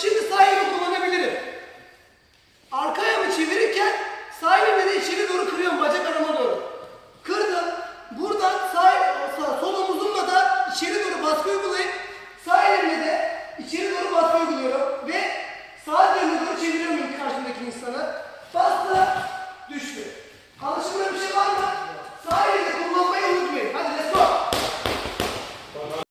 Şimdi sağ elimi kullanabilirim. Arka ayağımı çevirirken sağ elimle de içeri doğru kırıyorum bacak arama doğru. Kırdım. Buradan sağ, sağ sol omuzumla da içeri doğru baskı uygulayıp sağ elimle de içeri doğru baskı uyguluyorum ve sağ dönüme doğru çeviriyorum karşımdaki insanı.